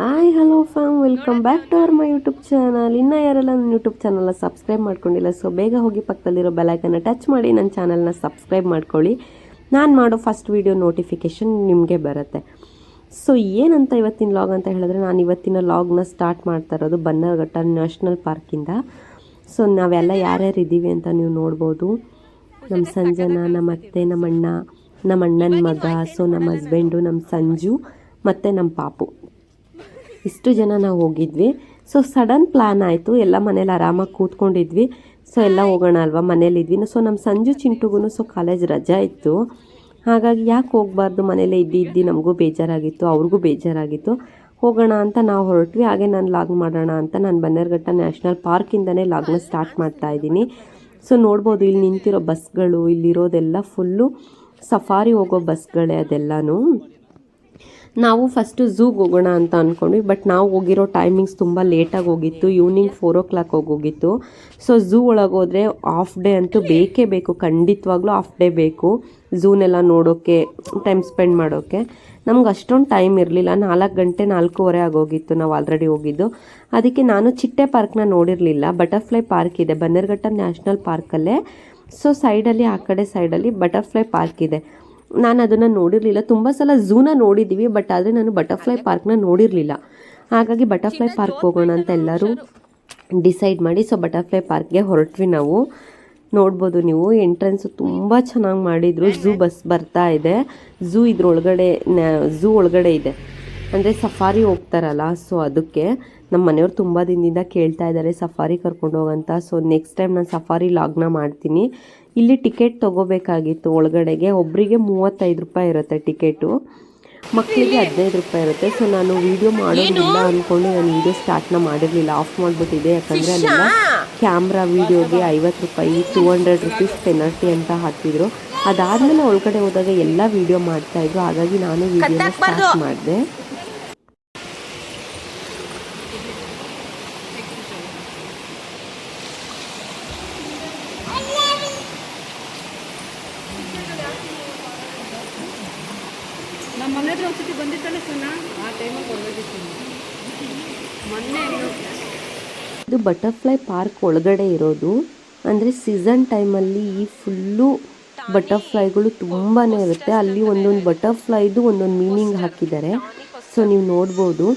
Hi hello fam welcome back to our my YouTube channel ಇನ್ನ ಯಾರೆಲ್ಲ ನನ್ನ YouTube ಚಾನಲ್ನ ಸಬ್ಸ್ಕ್ರೈಬ್ ಮಾಡ್ಕೊಂಡಿಲ್ಲ ಸೊ ಬೇಗ ಹೋಗಿ ಪಕ್ಕದಲ್ಲಿರೋ ಬೆಲೈಕನ್ನ ಟಚ್ ಮಾಡಿ, ನನ್ನ ಚಾನಲ್ನ ಸಬ್ಸ್ಕ್ರೈಬ್ ಮಾಡ್ಕೊಳ್ಳಿ. ನಾನು ಮಾಡೋ ಫಸ್ಟ್ ವೀಡಿಯೋ ನೋಟಿಫಿಕೇಷನ್ ನಿಮಗೆ ಬರುತ್ತೆ. ಸೊ ಏನಂತ ಇವತ್ತಿನ ಲಾಗ್ ಅಂತ ಹೇಳಿದ್ರೆ, ನಾನು ಇವತ್ತಿನ ಲಾಗ್ನ ಸ್ಟಾರ್ಟ್ ಮಾಡ್ತಾ ಇರೋದು ಬನ್ನರ್ಘಟ್ಟ ನ್ಯಾಷನಲ್ ಪಾರ್ಕಿಂದ ಸೊ ನಾವೆಲ್ಲ ಯಾರ್ಯಾರು ಇದ್ದೀವಿ ಅಂತ ನೀವು ನೋಡ್ಬೋದು. ನಮ್ಮ ಸಂಜನ ನಮ್ಮ ಅತ್ತೆ ನಮ್ಮ ಅಣ್ಣ ನಮ್ಮ ಅಣ್ಣನ ಮಗ ಸೊ ನಮ್ಮ ಹಸ್ಬೆಂಡು ನಮ್ಮ ಸಂಜು, ಮತ್ತು ನಮ್ಮ ಪಾಪು. ಇಷ್ಟು ಜನ ನಾವು ಹೋಗಿದ್ವಿ. ಸೊ ಸಡನ್ ಪ್ಲ್ಯಾನ್ ಆಯಿತು. ಎಲ್ಲ ಮನೇಲಿ ಆರಾಮಾಗಿ ಕೂತ್ಕೊಂಡಿದ್ವಿ. ಸೊ ಎಲ್ಲ ಹೋಗೋಣ ಅಲ್ವಾ? ಮನೇಲಿದ್ವಿ ಸೊ ನಮ್ಮ ಸಂಜು ಚಿಂಟುಗೂ ಸೊ ಕಾಲೇಜ್ ರಜಾ ಇತ್ತು. ಹಾಗಾಗಿ ಯಾಕೆ ಹೋಗಬಾರ್ದು? ಮನೇಲೇ ಇದ್ದು ಇದ್ದು ನಮಗೂ ಬೇಜಾರಾಗಿತ್ತು. ಅವ್ರಿಗೂ ಬೇಜಾರಾಗಿತ್ತು. ಹೋಗೋಣ ಅಂತ ನಾವು ಹೊರಟ್ವಿ. ಹಾಗೆ ನಾನು ಲಾಗ್ ಮಾಡೋಣ ಅಂತ ನಾನು ಬನ್ನೇರ್ಘಟ್ಟ ನ್ಯಾಷನಲ್ ಪಾರ್ಕಿಂದನೇ ಲಾಗ್ನ ಸ್ಟಾರ್ಟ್ ಮಾಡ್ತಾ ಇದ್ದೀನಿ. ಸೊ ನೋಡ್ಬೋದು. ಇಲ್ಲಿ ನಿಂತಿರೋ ಬಸ್ಗಳು ಇಲ್ಲಿರೋದೆಲ್ಲ ಫುಲ್ಲು ಸಫಾರಿ ಹೋಗೋ ಬಸ್ಗಳೇ ಅದೆಲ್ಲನೂ. ನಾವು ಫಸ್ಟು ಝೂಗೆ ಹೋಗೋಣ ಅಂತ ಅಂದ್ಕೊಂಡ್ವಿ ಬಟ್ ನಾವು ಹೋಗಿರೋ ಟೈಮಿಂಗ್ಸ್ ತುಂಬ ಲೇಟಾಗಿ ಹೋಗಿತ್ತು. ಈವ್ನಿಂಗ್ ಫೋರ್ ಓ ಕ್ಲಾಕ್ ಹೋಗೋಗಿತ್ತು ಸೊ ಝೂ ಒಳಗೆ ಹೋದರೆ ಆಫ್ ಡೇ ಅಂತೂ ಬೇಕೇ ಬೇಕು, ಖಂಡಿತವಾಗ್ಲೂ ಆಫ್ ಡೇ ಬೇಕು. ಝೂನೆಲ್ಲ ನೋಡೋಕ್ಕೆ ಟೈಮ್ ಸ್ಪೆಂಡ್ ಮಾಡೋಕ್ಕೆ ನಮ್ಗೆ ಅಷ್ಟೊಂದು ಟೈಮ್ ಇರಲಿಲ್ಲ. ನಾಲ್ಕು ಗಂಟೆ ನಾಲ್ಕೂವರೆ ಆಗೋಗಿತ್ತು ನಾವು ಆಲ್ರೆಡಿ ಹೋಗಿದ್ದು. ಅದಕ್ಕೆ ನಾನು ಚಿಟ್ಟೆ ಪಾರ್ಕ್ನ ನೋಡಿರಲಿಲ್ಲ. ಬಟರ್ಫ್ಲೈ ಪಾರ್ಕ್ ಇದೆ, ಬನ್ನೇರ್ಘಟ್ಟ ನ್ಯಾಷನಲ್ ಪಾರ್ಕಲ್ಲೇ ಸೊ ಸೈಡಲ್ಲಿ ಆ ಕಡೆ ಸೈಡಲ್ಲಿ ಬಟರ್ಫ್ಲೈ ಪಾರ್ಕ್ ಇದೆ. ನಾನು ಅದನ್ನು ನೋಡಿರಲಿಲ್ಲ. ತುಂಬ ಸಲ ಝೂನ ನೋಡಿದ್ದೀವಿ ಬಟ್ ಆದರೆ ನಾನು ಬಟರ್ಫ್ಲೈ ಪಾರ್ಕ್ನ ನೋಡಿರಲಿಲ್ಲ. ಹಾಗಾಗಿ ಬಟರ್ಫ್ಲೈ ಪಾರ್ಕ್ ಹೋಗೋಣ ಅಂತ ಎಲ್ಲರೂ ಡಿಸೈಡ್ ಮಾಡಿ ಸೊ ಬಟರ್ಫ್ಲೈ ಪಾರ್ಕ್ಗೆ ಹೊರಟ್ವಿ ನಾವು. ನೋಡ್ಬೋದು ನೀವು ಎಂಟ್ರೆನ್ಸು ತುಂಬ ಚೆನ್ನಾಗಿ ಮಾಡಿದರು. ಝೂ ಬಸ್ ಬರ್ತಾ ಇದೆ. ಝೂ ಇದ್ರೊಳಗಡೆ ಝೂ ಒಳಗಡೆ ಇದೆ. ಅಂದರೆ ಸಫಾರಿ ಹೋಗ್ತಾರಲ್ಲ ಸೊ ಅದಕ್ಕೆ ನಮ್ಮ ಮನೆಯವ್ರು ತುಂಬ ದಿನದಿಂದ ಕೇಳ್ತಾ ಇದ್ದಾರೆ ಸಫಾರಿ ಕರ್ಕೊಂಡು ಹೋಗಂತ. ಸೊ ನೆಕ್ಸ್ಟ್ ಟೈಮ್ ನಾನು ಸಫಾರಿ ಲಾಗ್ನ ಮಾಡ್ತೀನಿ. ಇಲ್ಲಿ ಟಿಕೆಟ್ ತೊಗೋಬೇಕಾಗಿತ್ತು ಒಳಗಡೆಗೆ. ಒಬ್ಬರಿಗೆ ಮೂವತ್ತೈದು ರೂಪಾಯಿ ಇರುತ್ತೆ ಟಿಕೆಟು. ಮಕ್ಕಳಿಗೆ ಹದಿನೈದು ರೂಪಾಯಿ ಇರುತ್ತೆ. ಸೊ ನಾನು ವೀಡಿಯೋ ಮಾಡೋದಿಲ್ಲ ಅಂದ್ಕೊಂಡು ನಾನು ವೀಡಿಯೋ ಸ್ಟಾರ್ಟ್ನ ಮಾಡಿರಲಿಲ್ಲ. ಆಫ್ ಮಾಡಿಬಿಟ್ಟಿದೆ ಯಾಕಂದರೆ ಅಲ್ಲೆಲ್ಲ ಕ್ಯಾಮ್ರಾ ವೀಡಿಯೋಗೆ ಐವತ್ತು ರೂಪಾಯಿ ಟೂ ಹಂಡ್ರೆಡ್ ರುಪೀಸ್ ಪೆನಲ್ಟಿ ಅಂತ ಹಾಕಿದ್ರು. ಅದಾದಮೇಲೆ ಒಳಗಡೆ ಹೋದಾಗ ಎಲ್ಲ ವೀಡಿಯೋ ಮಾಡ್ತಾಯಿದ್ರು ಹಾಗಾಗಿ ನಾನು ವೀಡಿಯೋನ ಸ್ಟಾರ್ಟ್ ಮಾಡಿದೆ. ನಮ್ಮ ಮನೆ ಹತ್ರ ಒಂದ್ಸತಿ ಬಂದಿತ್ತಲ್ಲ ಸುಣ್ಣ ಆ ಟೈಮಲ್ಲಿ ಕೊಡ್ಬೇಕಿತ್ತು ಮೊನ್ನೆ ಇದು ಬಟರ್ಫ್ಲೈ ಪಾರ್ಕ್ ಒಳಗಡೆ ಇರೋದು. ಅಂದರೆ ಸೀಸನ್ ಟೈಮಲ್ಲಿ ಈ ಫುಲ್ಲು ಬಟರ್ಫ್ಲೈಗಳು ತುಂಬಾ ಇರುತ್ತೆ. ಅಲ್ಲಿ ಒಂದೊಂದು ಬಟರ್ಫ್ಲೈದು ಒಂದೊಂದು ಮೀನಿಂಗ್ ಹಾಕಿದ್ದಾರೆ. ಸೊ ನೀವು ನೋಡ್ಬೋದು.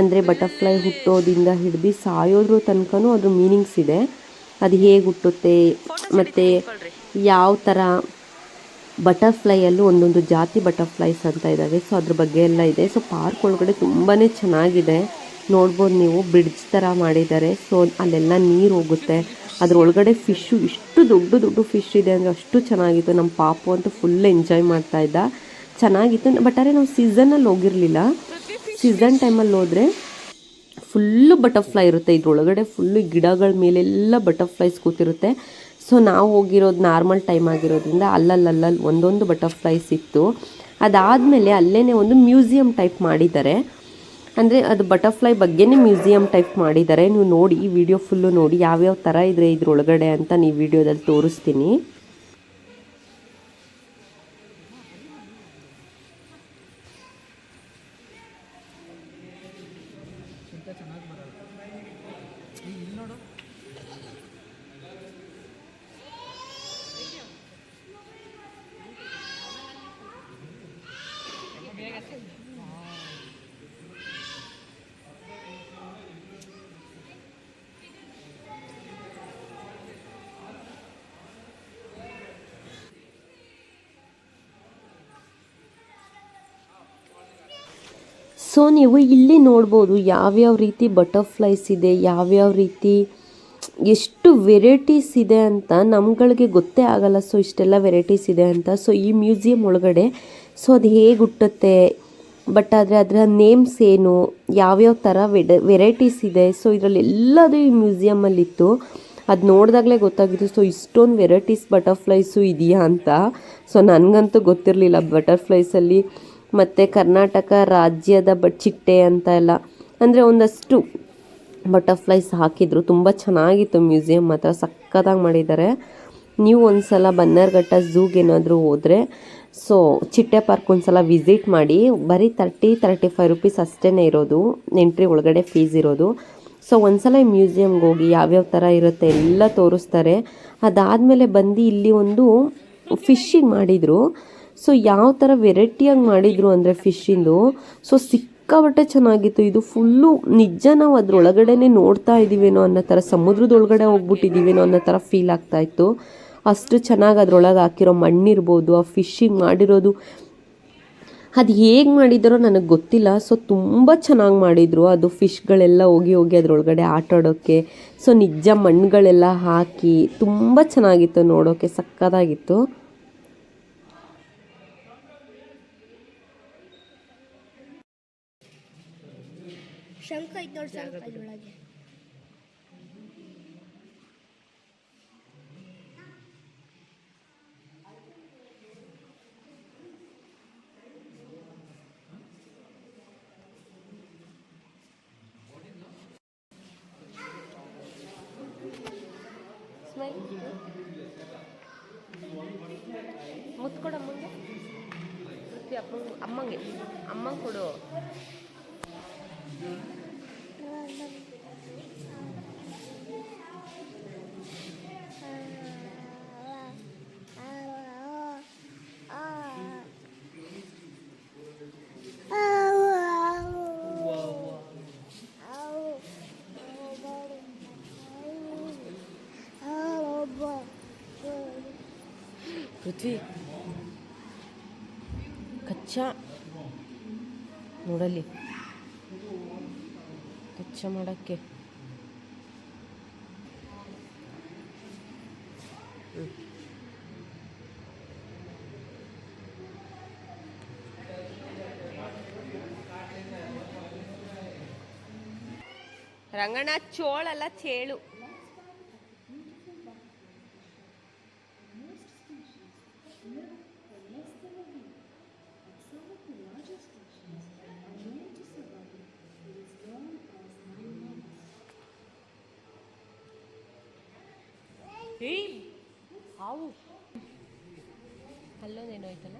ಅಂದರೆ ಬಟರ್ಫ್ಲೈ ಹುಟ್ಟೋದಿಂದ ಹಿಡಿದು ಸಾಯೋದ್ರ ತನಕನೂ ಅದ್ರ ಮೀನಿಂಗ್ಸ್ ಇದೆ. ಅದು ಹೇಗೆ ಹುಟ್ಟುತ್ತೆ ಮತ್ತು ಯಾವ ಥರ ಬಟರ್ಫ್ಲೈಯಲ್ಲೂ ಒಂದೊಂದು ಜಾತಿ ಬಟರ್ಫ್ಲೈಸ್ ಅಂತ ಇದ್ದಾವೆ ಸೊ, ಅದ್ರ ಬಗ್ಗೆ ಎಲ್ಲ ಇದೆ. ಸೊ, ಪಾರ್ಕ್ ಒಳಗಡೆ ತುಂಬಾ ಚೆನ್ನಾಗಿದೆ. ನೋಡ್ಬೋದು ನೀವು, ಬ್ರಿಡ್ಜ್ ಥರ ಮಾಡಿದ್ದಾರೆ. ಸೊ, ಅಲ್ಲೆಲ್ಲ ನೀರು ಹೋಗುತ್ತೆ. ಅದ್ರೊಳಗಡೆ ಫಿಶ್ಶು ಇಷ್ಟು ದೊಡ್ಡ ದೊಡ್ಡ ಫಿಶ್ ಇದೆ ಅಂದರೆ ಅಷ್ಟು ಚೆನ್ನಾಗಿತ್ತು. ನಮ್ಮ ಪಾಪು ಅಂತೂ ಫುಲ್ ಎಂಜಾಯ್ ಮಾಡ್ತಾ ಇದ್ದ. ಚೆನ್ನಾಗಿತ್ತು. ಬಟ್ ಆದರೆ ನಾವು ಸೀಸನಲ್ಲಿ ಹೋಗಿರಲಿಲ್ಲ. ಸೀಸನ್ ಟೈಮಲ್ಲಿ ಹೋದರೆ ಫುಲ್ಲು ಬಟರ್ಫ್ಲೈ ಇರುತ್ತೆ. ಇದ್ರೊಳಗಡೆ ಫುಲ್ಲು ಗಿಡಗಳ ಮೇಲೆಲ್ಲ ಬಟರ್ಫ್ಲೈಸ್ ಕೂತಿರುತ್ತೆ. ಸೊ ನಾವು ಹೋಗಿರೋದು ನಾರ್ಮಲ್ ಟೈಮ್ ಆಗಿರೋದ್ರಿಂದ ಅಲ್ಲಲ್ಲಲ್ಲಿ ಒಂದೊಂದು ಬಟರ್ಫ್ಲೈಸ್ ಇತ್ತು ಅದಾದಮೇಲೆ ಅಲ್ಲೇ ಒಂದು ಮ್ಯೂಸಿಯಂ ಟೈಪ್ ಮಾಡಿದ್ದಾರೆ. ಅಂದರೆ ಅದು ಬಟರ್ಫ್ಲೈ ಬಗ್ಗೆನೇ ಮ್ಯೂಸಿಯಂ ಟೈಪ್ ಮಾಡಿದ್ದಾರೆ. ನೀವು ನೋಡಿ, ಈ ವಿಡಿಯೋ ಫುಲ್ಲು ನೋಡಿ, ಯಾವ್ಯಾವ ಥರ ಇದ್ರೆ ಇದ್ರೊಳಗಡೆ ಅಂತ ನೀವು ವಿಡಿಯೋದಲ್ಲಿ ತೋರಿಸ್ತೀನಿ. ಸೊ ನೀವು ಇಲ್ಲಿ ನೋಡ್ಬೋದು ಯಾವ್ಯಾವ ರೀತಿ ಬಟರ್ಫ್ಲೈಸ್ ಇದೆ, ಯಾವ್ಯಾವ ರೀತಿ ಎಷ್ಟು ವೆರೈಟೀಸ್ ಇದೆ ಅಂತ ನಮ್ಗಳಿಗೆ ಗೊತ್ತೇ ಆಗಲ್ಲ. ಸೊ ಇಷ್ಟೆಲ್ಲ ವೆರೈಟೀಸ್ ಇದೆ ಅಂತ. ಸೊ ಈ ಮ್ಯೂಸಿಯಂ ಒಳಗಡೆ ಸೊ ಅದು ಹೇಗೆ ಹುಟ್ಟುತ್ತೆ ಬಟ್ ಆದರೆ ಅದರ ನೇಮ್ಸ್ ಏನು, ಯಾವ್ಯಾವ ಥರ ವೆಡ ವೆರೈಟೀಸ್ ಇದೆ. ಸೊ ಇದರಲ್ಲಿ ಎಲ್ಲದು ಈ ಮ್ಯೂಸಿಯಮಲ್ಲಿತ್ತು ಅದು ನೋಡಿದಾಗಲೇ ಗೊತ್ತಾಗಿತ್ತು ಸೊ ಇಷ್ಟೊಂದು ವೆರೈಟೀಸ್ ಬಟರ್ಫ್ಲೈಸು ಇದೆಯಾ ಅಂತ. ಸೊ ನನಗಂತೂ ಗೊತ್ತಿರಲಿಲ್ಲ ಬಟರ್ಫ್ಲೈಸಲ್ಲಿ ಮತ್ತು ಕರ್ನಾಟಕ ರಾಜ್ಯದ ಬ ಚಿಟ್ಟೆ ಅಂತ ಎಲ್ಲ. ಅಂದರೆ ಒಂದಷ್ಟು ಬಟರ್ಫ್ಲೈಸ್ ಹಾಕಿದ್ರು. ತುಂಬ ಚೆನ್ನಾಗಿತ್ತು ಮ್ಯೂಸಿಯಂ ಮಾತ್ರ. ಸಕ್ಕತ್ತಾಗಿ ಮಾಡಿದ್ದಾರೆ. ನೀವು ಒಂದು ಸಲ ಬನ್ನರ್ಘಟ್ಟ ಝೂಗೇನಾದರೂ ಹೋದರೆ, ಸೊ ಚಿಟ್ಟೆ ಪಾರ್ಕ್ ಒಂದ್ಸಲ ವಿಸಿಟ್ ಮಾಡಿ. ಬರೀ ತರ್ಟಿ ತರ್ಟಿ ಫೈವ್ ರುಪೀಸ್ ಅಷ್ಟೇ ಇರೋದು. ಎಂಟ್ರಿ ಒಳಗಡೆ ಫೀಸ್ ಇರೋದು. ಸೊ ಒಂದು ಸಲ ಮ್ಯೂಸಿಯಮ್ಗೆ ಹೋಗಿ ಯಾವ್ಯಾವ ಥರ ಇರುತ್ತೆ ಎಲ್ಲ ತೋರಿಸ್ತಾರೆ. ಅದಾದಮೇಲೆ ಬಂದು ಇಲ್ಲಿ ಒಂದು ಫಿಶಿಂಗ್ ಮಾಡಿದರು. ಸೊ ಯಾವ ಥರ ವೆರೈಟಿಯಾಗಿ ಮಾಡಿದರು ಅಂದರೆ ಫಿಶ್ಶಿಂದು ಸೊ ಸಿಕ್ಕಾಬಟ್ಟೆ ಚೆನ್ನಾಗಿತ್ತು. ಇದು ಫುಲ್ಲು ನಿಜ ನಾವು ಅದ್ರೊಳಗಡೆನೆ ನೋಡ್ತಾ ಇದ್ದೀವೇನೋ ಅನ್ನೋ ಥರ ಸಮುದ್ರದೊಳಗಡೆ ಹೋಗ್ಬಿಟ್ಟಿದ್ದೀವೇನೋ ಅನ್ನೋ ಥರ ಫೀಲ್ ಆಗ್ತಾ ಇತ್ತು. ಅಷ್ಟು ಚೆನ್ನಾಗಿ ಅದರೊಳಗೆ ಹಾಕಿರೋ ಮಣ್ಣಿರ್ಬೋದು, ಆ ಫಿಶಿಂಗ್ ಮಾಡಿರೋದು. ಅದು ಹೇಗೆ ಮಾಡಿದ್ದಾರೋ ನನಗೆ ಗೊತ್ತಿಲ್ಲ. ಸೊ ತುಂಬ ಚೆನ್ನಾಗಿ ಮಾಡಿದರು. ಅದು ಫಿಶ್ಗಳೆಲ್ಲ ಹೋಗಿ ಹೋಗಿ ಅದರೊಳಗಡೆ ಆಟಾಡೋಕ್ಕೆ ಸೊ ನಿಜ ಮಣ್ಣುಗಳೆಲ್ಲ ಹಾಕಿ ತುಂಬ ಚೆನ್ನಾಗಿತ್ತು ನೋಡೋಕ್ಕೆ ಸಕ್ಕತ್ತಾಗಿತ್ತು. ಶಂಖ ಅದ್ರೊಳಗೆ ಮುತ್ಕೊಡ ಅಮ್ಮಂಗೆ. ಅಮ್ಮಂಗೆ. ಅಮ್ಮಂಗೆ ಕೊಡು. ಪೃಥ್ವಿ ಕಚ್ಚಾ ನೋಡಲಿ ಕಚ್ಚಾ ಮಾಡೋಕ್ಕೆ. ರಂಗಣ್ಣ ಚೋಳಲ್ಲ ಚೇಳು. ಹಾವು ಅಲ್ಲೊಂದೇನೋ ಆಯ್ತಲ್ಲ?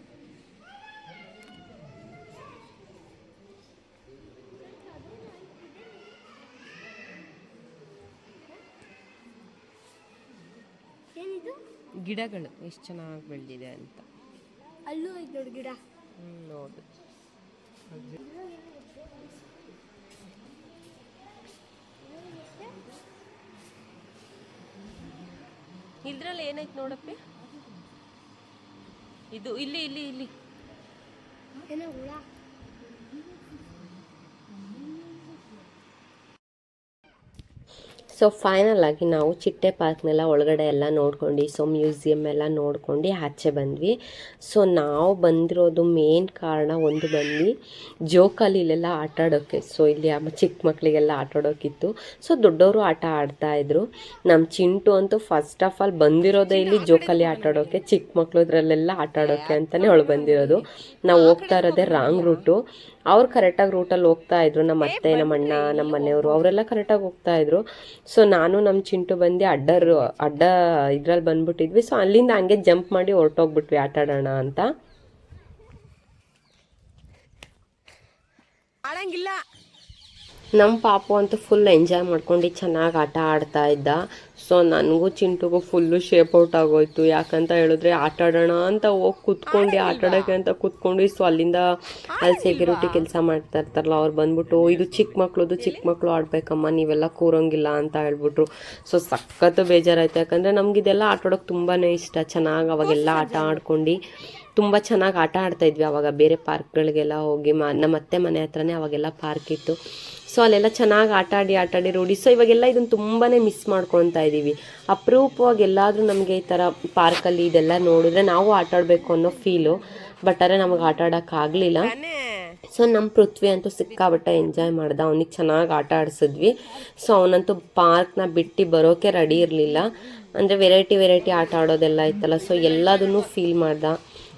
ಏನಿದು? ಗಿಡಗಳು ಎಷ್ಟು ಚೆನ್ನಾಗಿ ಬೆಳೆದಿದೆ ಅಂತ. ಅಲ್ಲೂ ಐತೆ ನೋಡಿ ಗಿಡ. ಹ್ಞೂ ನೋಡು. ಇದ್ರಲ್ಲಿ ಏನೈತೆ ನೋಡಪ್ಪಿ? ಇದು ಇಲ್ಲಿ ಇಲ್ಲಿ ಇಲ್ಲಿ. ಏನೋ ಹುಳ? ಸೊ ಫೈನಲ್ ಆಗಿ ನಾವು ಚಿಟ್ಟೆ ಪಾರ್ಕ್ನೆಲ್ಲ ಒಳಗಡೆ ಎಲ್ಲ ನೋಡ್ಕೊಂಡು ಸೊ ಮ್ಯೂಸಿಯಮ್ ಎಲ್ಲ ನೋಡ್ಕೊಂಡು ಆಚೆ ಬಂದ್ವಿ. ಸೊ ನಾವು ಬಂದಿರೋದು ಮೇನ್ ಕಾರಣ ಒಂದು ಬಂದು ಜೋಕಾಲಿ ಇಲ್ಲೆಲ್ಲ ಆಟ ಆಡೋಕ್ಕೆ ಸೊ ಇಲ್ಲಿ ಚಿಕ್ಕ ಮಕ್ಕಳಿಗೆಲ್ಲ ಆಟ ಆಡೋಕ್ಕಿತ್ತು ಸೊ ದೊಡ್ಡವರು ಆಟ ಆಡ್ತಾ ಇದ್ರು. ನಮ್ಮ ಚಿಂಟು ಅಂತೂ ಫಸ್ಟ್ ಆಫ್ ಆಲ್ ಬಂದಿರೋದೇ ಇಲ್ಲಿ ಜೋಕಾಲಿ ಆಟ ಆಡೋಕ್ಕೆ ಚಿಕ್ಕ ಮಕ್ಕಳು ಇದ್ರಲ್ಲೆಲ್ಲ ಆಟ ಆಡೋಕ್ಕೆ ಅಂತಲೇ ಅವಳು ಬಂದಿರೋದು. ನಾವು ಹೋಗ್ತಾ ಇರೋದೇ ರಾಂಗ್ ರೂಟು ಅವ್ರು ಕರೆಕ್ಟಾಗಿ ರೂಟಲ್ಲಿ ಹೋಗ್ತಾ ಇದ್ರು. ನಮ್ಮ ಅತ್ತೆ ನಮ್ಮ ಅಣ್ಣ ನಮ್ಮ ಮನೆಯವರು ಅವರೆಲ್ಲ ಕರೆಕ್ಟಾಗಿ ಹೋಗ್ತಾ ಇದ್ರು. ಸೊ ನಾನು ನಮ್ಮ ಚಿಂಟು ಬಂದು ಅಡ್ಡರು ಅಡ್ಡ ಇದ್ರಲ್ಲಿ ಬಂದ್ಬಿಟ್ಟಿದ್ವಿ. ಸೊ ಅಲ್ಲಿಂದ ಹಂಗೆ ಜಂಪ್ ಮಾಡಿ ಹೊರಟೋಗ್ಬಿಟ್ವಿ ಆಟ ಆಡೋಣ ಅಂತ. ನಮ್ಮ ಪಾಪು ಅಂತೂ ಫುಲ್ ಎಂಜಾಯ್ ಮಾಡ್ಕೊಂಡು ಚೆನ್ನಾಗಿ ಆಟ ಆಡ್ತಾ ಇದ್ದ. ಸೊ ನನಗೂ ಚಿಂಟುಗೂ ಫುಲ್ಲು ಶೇಪ್ ಔಟ್ ಆಗೋಯ್ತು. ಯಾಕಂತ ಹೇಳಿದ್ರೆ ಆಟ ಆಡೋಣ ಅಂತ ಹೋಗಿ ಕುತ್ಕೊಂಡು ಆಟ ಆಡೋಕ್ಕೆ ಅಂತ ಕುತ್ಕೊಂಡು ಸೊ ಅಲ್ಲಿಂದ ಅಲ್ಲಿ ಸೆಕ್ಯೂರಿಟಿ ಕೆಲಸ ಮಾಡ್ತಾ ಇರ್ತಾರಲ್ಲ ಅವ್ರು ಬಂದ್ಬಿಟ್ಟು ಇದು ಚಿಕ್ಕ ಮಕ್ಳದು ಚಿಕ್ಕ ಮಕ್ಕಳು ಆಡಬೇಕಮ್ಮ ನೀವೆಲ್ಲ ಕೂರಂಗಿಲ್ಲ ಅಂತ ಹೇಳ್ಬಿಟ್ರು. ಸೊ ಸಖತ್ತು ಬೇಜಾರಾಯ್ತು. ಯಾಕಂದರೆ ನಮಗಿದೆಲ್ಲ ಆಟ ಆಡೋಕೆ ತುಂಬಾ ಇಷ್ಟ. ಚೆನ್ನಾಗಿ ಅವಾಗೆಲ್ಲ ಆಟ ಆಡ್ಕೊಂಡು ತುಂಬ ಚೆನ್ನಾಗಿ ಆಟ ಆಡ್ತಾ ಇದ್ವಿ ಅವಾಗ. ಬೇರೆ ಪಾರ್ಕ್ಗಳಿಗೆಲ್ಲ ಹೋಗಿ ಮ ನಮ್ಮ ಅತ್ತೆ ಮನೆ ಹತ್ರನೇ ಅವಾಗೆಲ್ಲ ಪಾರ್ಕ್ ಇತ್ತು. ಸೊ ಅಲ್ಲೆಲ್ಲ ಚೆನ್ನಾಗಿ ಆಟ ಆಡಿ ಆಟ ಆಡಿ ರೂಢಿ. ಸೊ ಇವಾಗೆಲ್ಲ ಇದನ್ನು ತುಂಬಾ ಮಿಸ್ ಮಾಡ್ಕೊತಾ ಇದ್ದೀವಿ ಅಪರೂಪವಾಗಿ ಎಲ್ಲಾದರೂ ನಮಗೆ ಈ ಥರ ಪಾರ್ಕಲ್ಲಿ ಇದೆಲ್ಲ ನೋಡಿದ್ರೆ ನಾವು ಆಟ ಆಡಬೇಕು ಅನ್ನೋ ಫೀಲು ಬಟ್ ಆದರೆ ನಮಗೆ ಆಟ ಆಡೋಕ್ಕಾಗಲಿಲ್ಲ ಸೊ ನಮ್ಮ ಪೃಥ್ವಿ ಅಂತೂ ಸಿಕ್ಕಾಬಟ್ಟೆ ಎಂಜಾಯ್ ಮಾಡ್ದ. ಅವ್ನಿಗೆ ಚೆನ್ನಾಗಿ ಆಟ ಆಡಿಸಿದ್ವಿ. ಸೊ ಅವನಂತೂ ಪಾರ್ಕ್ನ ಬಿಟ್ಟು ಬರೋಕೆ ರೆಡಿ ಇರಲಿಲ್ಲ. ಅಂದರೆ ವೆರೈಟಿ ವೆರೈಟಿ ಆಟ ಆಡೋದೆಲ್ಲ ಇತ್ತಲ್ಲ. ಸೊ ಎಲ್ಲದನ್ನು ಫೀಲ್ ಮಾಡ್ದ.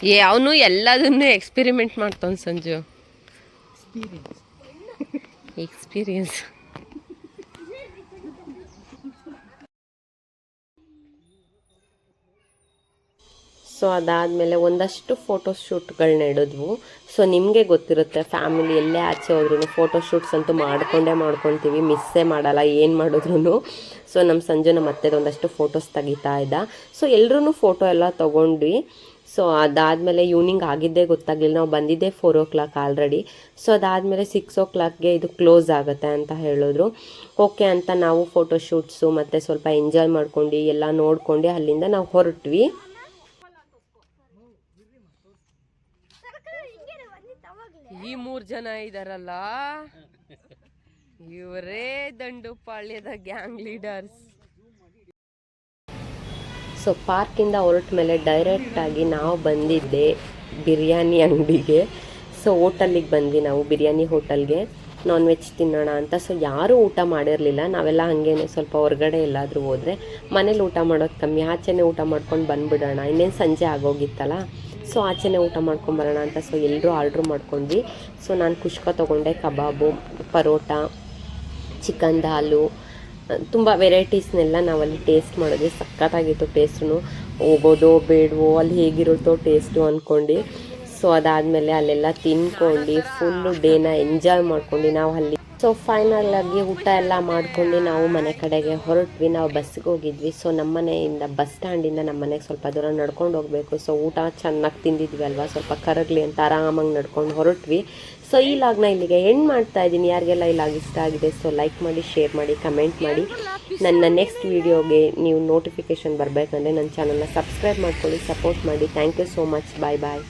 ಏ, ಅವನು ಎಲ್ಲದನ್ನು ಎಕ್ಸ್ಪೆರಿಮೆಂಟ್ ಮಾಡ್ತಾನೆ ಸಂಜು. ಎಕ್ಸ್ಪೀರಿಯನ್ಸ್ ಸೊ ಅದಾದಮೇಲೆ ಒಂದಷ್ಟು ಫೋಟೋ ಶೂಟ್ಗಳನ್ನ ಇಡಿದ್ವು ಸೊ ನಿಮಗೆ ಗೊತ್ತಿರುತ್ತೆ ಫ್ಯಾಮಿಲಿ ಎಲ್ಲೇ ಆಚೆ ಹೋದ್ರೂ ಫೋಟೋ ಶೂಟ್ಸ್ ಅಂತೂ ಮಾಡ್ಕೊಂಡೇ ಮಾಡ್ಕೊತೀವಿ ಮಿಸ್ಸೇ ಮಾಡಲ್ಲ, ಏನು ಮಾಡಿದ್ರು ಸೊ ನಮ್ಮ ಸಂಜೆ ನಮ್ಮ ಅತ್ತೆದು ಒಂದಷ್ಟು ಫೋಟೋಸ್ ತೆಗಿತಾ ಇದ್ದ. ಸೊ ಎಲ್ಲರೂ ಫೋಟೋ ಎಲ್ಲ ತೊಗೊಂಡ್ವಿ. ಸೊ ಅದಾದಮೇಲೆ ಈವ್ನಿಂಗ್ ಆಗಿದ್ದೇ ಗೊತ್ತಾಗಲಿಲ್ಲ. ನಾವು ಬಂದಿದ್ದೆ four o'clock already so ಅದಾದಮೇಲೆ ಸಿಕ್ಸ್ ಓ ಕ್ಲಾಕ್ಗೆ ಇದು ಕ್ಲೋಸ್ ಆಗುತ್ತೆ ಅಂತ ಹೇಳಿದ್ರು. ಓಕೆ ಅಂತ ನಾವು ಫೋಟೋ ಶೂಟ್ಸು ಮತ್ತು ಸ್ವಲ್ಪ ಎಂಜಾಯ್ ಮಾಡ್ಕೊಂಡು ಎಲ್ಲ ನೋಡ್ಕೊಂಡು ಅಲ್ಲಿಂದ ನಾವು ಹೊರಟ್ವಿ. ಈ ಮೂರು ಜನ ಇದಾರಲ್ಲ? ಇವರೇ ದಂಡುಪಾಳ್ಯದ ಗ್ಯಾಂಗ್ ಲೀಡರ್ಸ್ ಸೊ ಪಾರ್ಕಿಂದ ಹೊರಟ ಮೇಲೆ ಡೈರೆಕ್ಟಾಗಿ ನಾವು ಬಂದಿದ್ದೆ ಬಿರಿಯಾನಿ ಅಂಗಡಿಗೆ. ಸೊ ಹೋಟಲ್ಲಿಗೆ ಬಂದ್ವಿ ನಾವು, ಬಿರಿಯಾನಿ ಹೋಟಲ್ಗೆ. ನಾನ್ ವೆಜ್ ತಿನ್ನೋಣ ಅಂತ. ಸೊ ಯಾರೂ ಊಟ ಮಾಡಿರಲಿಲ್ಲ. ನಾವೆಲ್ಲ ಹಾಗೇನೆ ಸ್ವಲ್ಪ ಹೊರಗಡೆ ಎಲ್ಲಾದರೂ ಹೋದರೆ ಮನೇಲಿ ಊಟ ಮಾಡೋದು ಕಮ್ಮಿ. ಆಚೆನೇ ಊಟ ಮಾಡ್ಕೊಂಡು ಬಂದುಬಿಡೋಣ. ಇನ್ನೇನು ಸಂಜೆ ಆಗೋಗಿತ್ತಲ್ಲ? ಸೊ ಆಚೆನೇ ಊಟ ಮಾಡ್ಕೊಂಬರೋಣ ಅಂತ ಸೊ ಎಲ್ಲರೂ ಆರ್ಡ್ರ್ ಮಾಡ್ಕೊಂಡ್ವಿ. ಸೊ ನಾನು ಕುಷ್ಕ ತೊಗೊಂಡೆ, ಕಬಾಬು, ಪರೋಟ, ಚಿಕನ್ ದಾಲು ತುಂಬ ವೆರೈಟೀಸ್ನೆಲ್ಲ ನಾವಲ್ಲಿ ಟೇಸ್ಟ್ ಮಾಡಿದ್ವಿ ಸಖತ್ತಾಗಿತ್ತು ಟೇಸ್ಟು ಹೋಗೋದೋ ಬೇಡವೋ, ಅಲ್ಲಿ ಹೇಗಿರುತ್ತೋ ಟೇಸ್ಟು ಅಂದ್ಕೊಂಡು ಸೊ, ಅದಾದಮೇಲೆ ಅಲ್ಲೆಲ್ಲ ತಿನ್ಕೊಂಡು, ಫುಲ್ಲು ಡೇನ ಎಂಜಾಯ್ ಮಾಡ್ಕೊಂಡು ನಾವು ಅಲ್ಲಿ. ಸೊ ಫೈನಲ್ ಆಗಿ ಊಟ ಎಲ್ಲ ಮಾಡ್ಕೊಂಡು ನಾವು ಮನೆ ಕಡೆಗೆ ಹೊರಟ್ವಿ. ನಾವು ಬಸ್ಸಿಗೆ ಹೋಗಿದ್ವಿ. ಸೊ, ನಮ್ಮ ಮನೆಯಿಂದ ಬಸ್ ಸ್ಟ್ಯಾಂಡಿಂದ ನಮ್ಮ ಮನೆಗೆ ಸ್ವಲ್ಪ ದೂರ ನಡ್ಕೊಂಡು ಹೋಗಬೇಕು. ಸೊ, ಊಟ ಚೆನ್ನಾಗಿ ತಿಂದಿದ್ವಿ ಅಲ್ವಾ? ಸ್ವಲ್ಪ ಕರಗಲಿ ಅಂತ ಆರಾಮಾಗಿ ನಡ್ಕೊಂಡು ಹೊರಟ್ವಿ. ಸೊ ಈ ಲಾಗ್ನ ಇಲ್ಲಿಗೆ ಎಂಡ್ ಮಾಡ್ತಾ ಇದ್ದೀನಿ. ಯಾರಿಗೆಲ್ಲ ಈ ಲಾಗ್ ಇಷ್ಟ ಆಗಿದೆ ಸೊ ಲೈಕ್ ಮಾಡಿ ಶೇರ್ ಮಾಡಿ ಕಮೆಂಟ್ ಮಾಡಿ. ನನ್ನ ನೆಕ್ಸ್ಟ್ ವೀಡಿಯೋಗೆ ನೀವು ನೋಟಿಫಿಕೇಷನ್ ಬರಬೇಕಂದ್ರೆ ನನ್ನ ಚಾನಲ್ನ ಸಬ್ಸ್ಕ್ರೈಬ್ ಮಾಡ್ಕೊಳ್ಳಿ ಸಪೋರ್ಟ್ ಮಾಡಿ. Thank you so much bye bye